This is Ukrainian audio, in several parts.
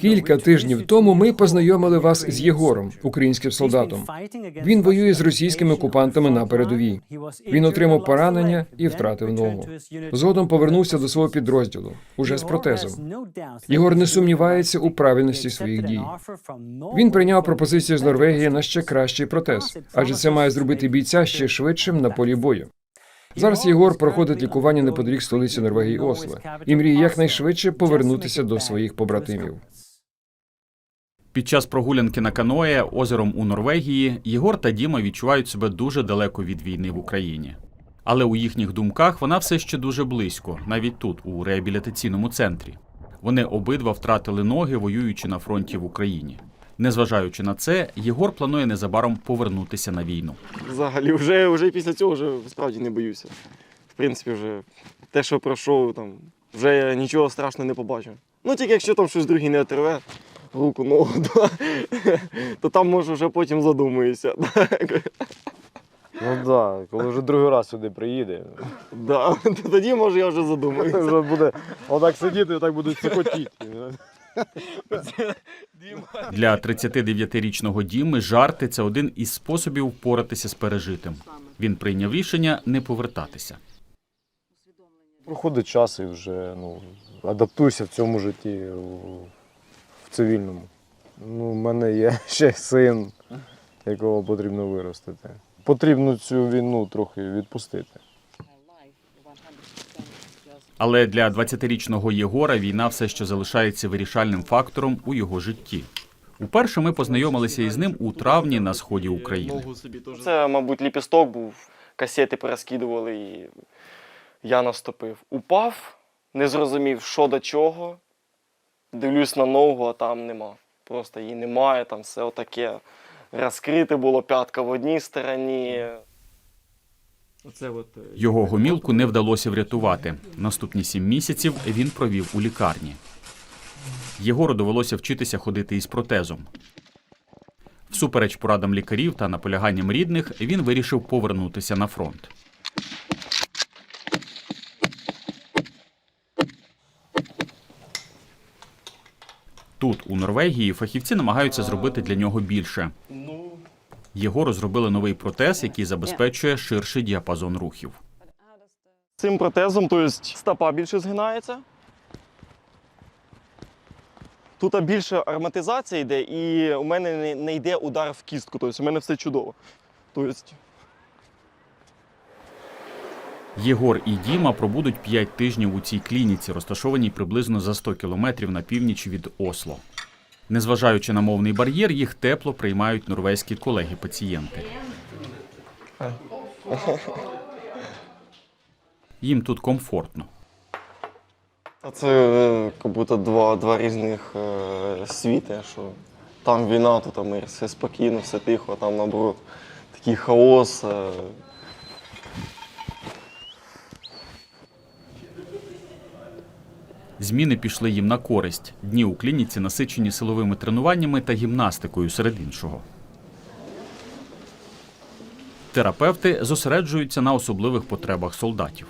Кілька тижнів тому ми познайомили вас з Єгором, українським солдатом. Він воює з російськими окупантами на передовій. Він отримав поранення і втратив ногу. Згодом повернувся до свого підрозділу уже з протезом. Єгор не сумнівається у правильності своїх дій. Він прийняв пропозицію з Норвегії на ще кращий протез, адже це має зробити бійця ще швидшим на полі бою. Зараз Єгор проходить лікування неподалік столиці Норвегії Осло і мріє якнайшвидше повернутися до своїх побратимів. Під час прогулянки на каное озером у Норвегії Єгор та Діма відчувають себе дуже далеко від війни в Україні. Але у їхніх думках вона все ще дуже близько, навіть тут, у реабілітаційному центрі. Вони обидва втратили ноги, воюючи на фронті в Україні. Незважаючи на це, Єгор планує незабаром повернутися на війну. Взагалі, вже, вже після цього вже справді не боюся. В принципі, вже те, що пройшов, там, вже я нічого страшного не побачив. Ну, тільки якщо там щось друге не отрве, руку, ногу, то, то там може вже потім задумаюся. Ну так, да, коли вже другий раз сюди приїде, Да, тоді може я вже задумаюся. вже буде отак сидіти і так будуть цикотіти. Для 39-річного Діми жарти це один із способів впоратися з пережитим. Він прийняв рішення не повертатися. Проходить час і вже ну, адаптуйся в цьому житті в цивільному. Ну, у мене є ще син, якого потрібно виростити. Потрібно цю війну трохи відпустити. Але для 20-річного Єгора війна все ще залишається вирішальним фактором у його житті. Уперше ми познайомилися із ним у травні на сході України. Це, мабуть, ліпісток був, касети перескидували і я наступив. Упав, не зрозумів, що до чого. Дивлюсь на ногу, а там нема. Просто її немає, там все отаке розкрите було, п'ятка в одній стороні. Його гомілку не вдалося врятувати. Наступні сім місяців він провів у лікарні. Єгору довелося вчитися ходити із протезом. Всупереч порадам лікарів та наполяганням рідних, він вирішив повернутися на фронт. Тут, у Норвегії, фахівці намагаються зробити для нього більше. Єгору зробили новий протез, який забезпечує ширший діапазон рухів. Цим протезом, тобто стопа більше згинається. Тут більше ароматизація йде, і у мене не, не йде удар в кістку. Тобто у мене все чудово. Тобто, Єгор і Діма пробудуть 5 тижнів у цій клініці, розташованій приблизно за 100 кілометрів на північ від Осло. Незважаючи на мовний бар'єр, їх тепло приймають норвезькі колеги-пацієнти. Їм тут комфортно. Це е, як будто два, два різних е, світи, що там війна, тут мир, все спокійно, все тихо, там наоборот такий хаос. Зміни пішли їм на користь. Дні у клініці насичені силовими тренуваннями та гімнастикою серед іншого. Терапевти зосереджуються на особливих потребах солдатів.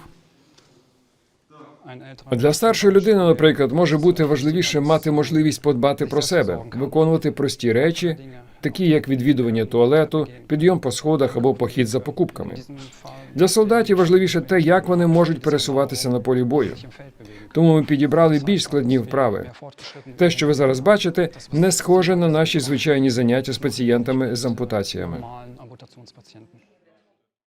Для старшої людини, наприклад, може бути важливіше мати можливість подбати про себе, виконувати прості речі, такі як відвідування туалету, підйом по сходах або похід за покупками. Для солдатів важливіше те, як вони можуть пересуватися на полі бою. Тому ми підібрали більш складні вправи. Те, що ви зараз бачите, не схоже на наші звичайні заняття з пацієнтами з ампутаціями.